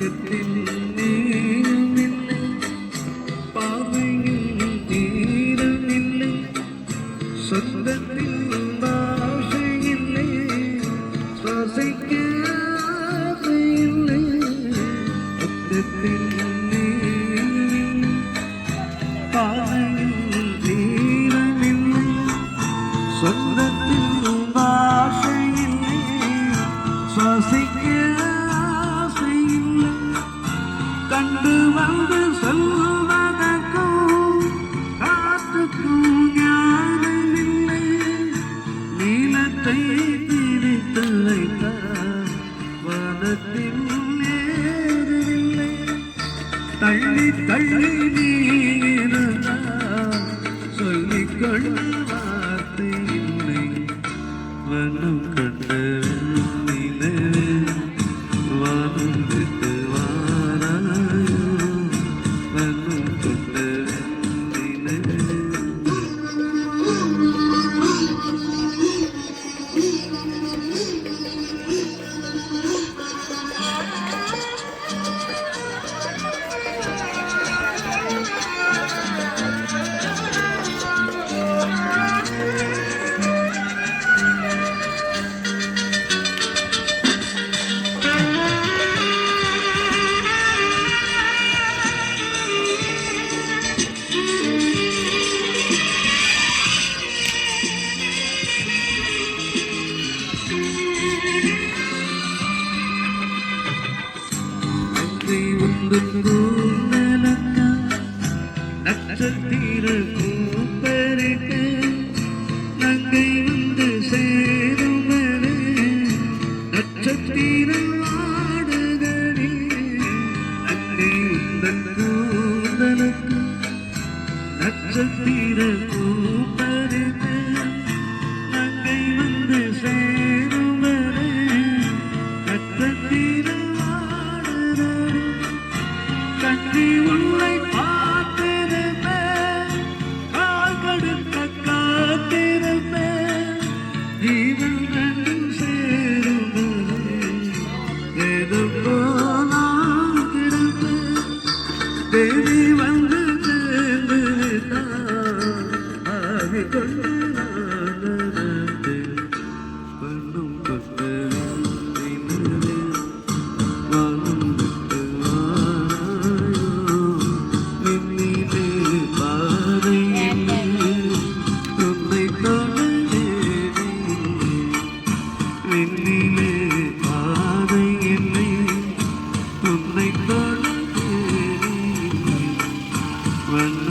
സ്വർഗത്തിൽ പാതയിൽ സ്വന്തത്തിൽ ഭാഷയില്ലേ? ശ്വസിക്കുക கண்டு வந்து சொல்வதற்கும் காற்றுக்கும் ஞானம் இல்லை நீளத்தை பிரித்து வைத்தார் வானத்தில் ஏறவில்லை தள்ளி தள்ளி நீ சொல்லிக்கொள்ள வார்த்தை இல்லை. வனம் நன்றி உண்டு கூந்தலக்கா நட்சத்திர கூப்பருக்க நங்கை வந்து சேருமனே நட்சத்திரம் ஆடுதடி நன்றி உந்தன் கூந்தலக்கா நட்சத்திர தேவி வந்து சேர்ந்து விட்டால் ஆகிக் விண்ணிலே பாறை இல்லை. உன்னை தொடரேனே வண்ணம் கொண்ட விண்ணிலே